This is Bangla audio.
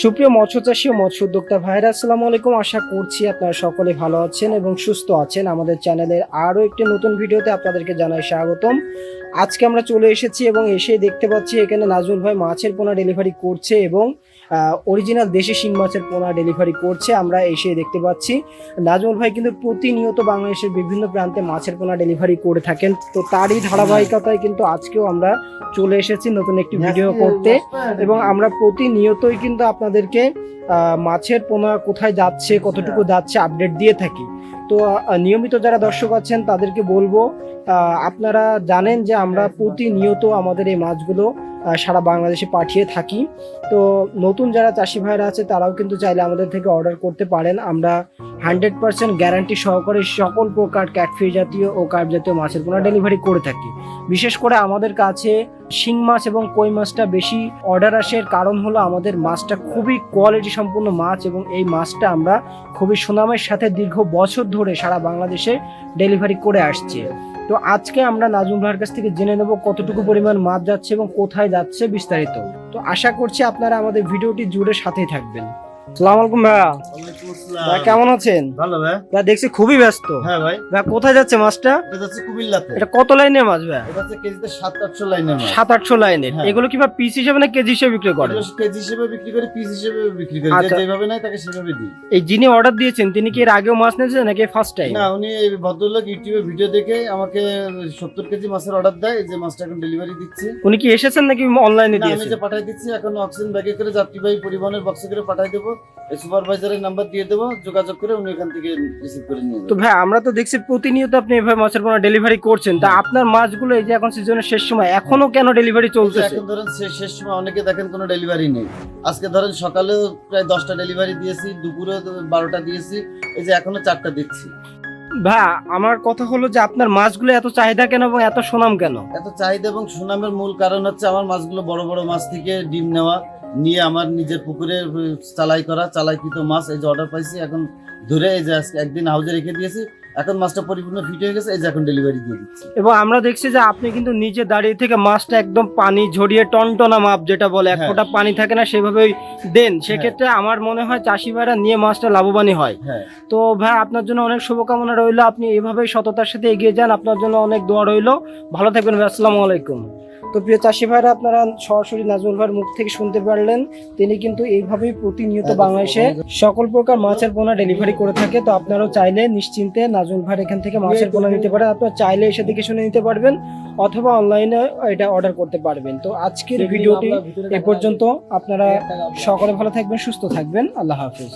সুপ্রিয় মৎস্য চাষী ও মৎস্য উদ্যোক্তা ভাইরা, আসসালামু আলাইকুম। আশা করছি আপনারা সকলে ভালো আছেন এবং সুস্থ আছেন। আমাদের চ্যানেলের আরও একটি নতুন ভিডিওতে আপনাদেরকে জানাই স্বাগতম। আজকে আমরা চলে এসেছি এবং এসে দেখতে পাচ্ছি এখানে নাজমুল ভাই মাছের পোনা ডেলিভারি করছে এবং অরিজিনাল দেশি শিং মাছের পোনা ডেলিভারি করছে। আমরা এসে দেখতে পাচ্ছি। নাজমুল ভাই কিন্তু প্রতিনিয়ত বাংলাদেশের বিভিন্ন প্রান্তে মাছের পোনা ডেলিভারি করে থাকেন। তো তারই ধারাবাহিকতায় কিন্তু আজকেও আমরা চলে এসেছি নতুন একটি ভিডিও করতে। এবং আমরা প্রতিনিয়তই কিন্তু আপনাদেরকে আহ, মাছের পোনা কোথায় যাচ্ছে কতটুকু যাচ্ছে আপডেট দিয়ে থাকি। তো নিয়মিত যারা দর্শক আছেন, তাদেরকে বলব আপনারা জানেন যে আমরা প্রতিনিয়ত আমাদের এই মাছগুলো সারা বাংলাদেশে পাঠিয়ে থাকি। তো, নতুন যারা চাষি ভাইরা আছে, তারাও কিন্তু চাইলে আমাদের থেকে অর্ডার করতে পারেন। আমরা হান্ড্রেড পার্সেন্ট গ্যারান্টি সহকারে সকল প্রকার ক্যাটফিশ জাতীয় ও কার্প জাতীয় মাছের পোনা ডেলিভারি করে থাকি। বিশেষ করে আমাদের কাছে শিং মাছ এবং কই মাছটা বেশি অর্ডার আসে। এর কারণ হলো আমাদের মাছটা খুবই কোয়ালিটি সম্পন্ন মাছ এবং এই মাছটা আমরা খুবই সুনামের সাথে দীর্ঘ বছর ধরে সারা বাংলাদেশে ডেলিভারি করে আসছি। তো আজকে আমরা নাজমুল ভাইয়ের কাছ থেকে জেনে নেব কতটুকু পরিমাণ মাছ যাচ্ছে এবং কোথায় যাচ্ছে বিস্তারিত। তো আশা করছি আপনারা আমাদের ভিডিওটি জুড়ে সাথেই থাকবেন। সালাম আলাইকুম ভাইয়া। ভাই কেমন আছেন? ভালো ভাই। ভাই দেখছি খুবই ব্যস্ত। হ্যাঁ ভাই। ভাই কোথায় যাচ্ছে মাছটা? এটা যাচ্ছে কুমিল্লাতে। এটা কত লাইনের মাছ ভাই এটা হচ্ছে কেজিতে সাত আটশো লাইনের মাছ। সাত আটশো লাইনের। হ্যাঁ। এগুলো কি ভাই পিস হিসেবে না কেজি হিসেবে বিক্রি এগুলো কেজি হিসেবে বিক্রি করি পিস হিসেবে বিক্রি করি। আচ্ছা। যেভাবে নাই তাকে সেভাবে দিই। এই যিনি অর্ডার দিয়েছেন তিনি কি এর আগেও মাছ নিয়েছেন নাকি ফার্স্ট টাইম না উনি এই ভদ্রলোক ইউটিউবে ভিডিও দেখে আমাকে সত্তর কেজি মাছের অর্ডার দেয়। যে মাছটা এখন ডেলিভারি দিচ্ছি। উনি কি এসেছেন নাকি অনলাইনে না, আমি যে পাঠাই দিচ্ছি এখন অক্সিজেন ব্যাগে করে যাত্রীবাহী পরিবহনের বক্সে করে পাঠাই দেবো। সুপারভাইজারের নাম্বার দিয়ে দেবো যোগাযোগ করে উনি এখান থেকে রিসিভ করে নিয়ে তো ভাই আমরা তো দেখছি প্রতিনিয়ত আপনি এভাবে মাছের পোনা ডেলিভারি করছেন। তা আপনার মাছগুলো এই যে এখন সিজনের শেষ সময় এখনও কেন ডেলিভারি চলতেছে? এখন ধরেন শেষ সময় অনেকে দেখেন কোনো ডেলিভারি নেই। আজকে ধরেন সকালেও প্রায় দশটা ডেলিভারি দিয়েছি দুপুরে বারোটা দিয়েছি এই যে এখনও চারটা দিচ্ছি। ভাই আমার কথা হলো যে আপনার মাছগুলো এত চাহিদা কেন এবং এত সুনাম কেন? এত চাহিদা এবং সুনামের মূল কারণ হচ্ছে আমার মাছগুলো বড় বড় মাছ থেকে ডিম নেওয়া। নিয়ে আমার নিজের পুকুরে চালাই করা চালাইকৃত মাছ এই যে অর্ডার পাইছি এখন ধরে এই যে আজকে একদিন হাউজে রেখে দিয়েছি এখন মাছটা পরিপূর্ণ ফিট হয়ে গেছে এই যে এখন ডেলিভারি দিয়ে দিচ্ছি। এবং আমরা দেখছি যে আপনি কিন্তু নিজে দাঁড়িয়ে থেকে মাছটা একদম পানি ঝরিয়ে টনটনা মাপ যেটা বলে এক হ্যাঁ। ফোঁটা পানি থাকে না সেভাবেই দেন। সেক্ষেত্রে আমার মনে হয় চাষি ভাইরা নিয়ে মাছটা লাভবানই হয়। হ্যাঁ। তো ভাই আপনার জন্য অনেক শুভকামনা রইল। আপনি এভাবেই সততার সাথে এগিয়ে যান। আপনার জন্য অনেক দোয়া রইল। ভালো থাকবেন ভাই। আসসালামু আলাইকুম। তো প্রিয় চাষি ভাইরা আপনারা সরাসরি নাজমুল ভাইয়ের মুখ থেকে শুনতে পারলেন তিনি কিন্তু এইভাবেই প্রতিনিয়ত বাংলাদেশে সকল প্রকার মাছের পোনা ডেলিভারি করে থাকে। তো আপনারাও চাইলে নিশ্চিন্তে নাজমুল ভাইয়ের এখান থেকে মাছের পোনা নিতে পারেন। আপনারা চাইলে এসে দেখে শুনে নিতে পারবেন অথবা অনলাইনে এটা অর্ডার করতে পারবেন। তো আজকের ভিডিওটি এ পর্যন্ত আপনারা সকলে ভালো থাকবেন সুস্থ থাকবেন। আল্লাহ হাফিজ।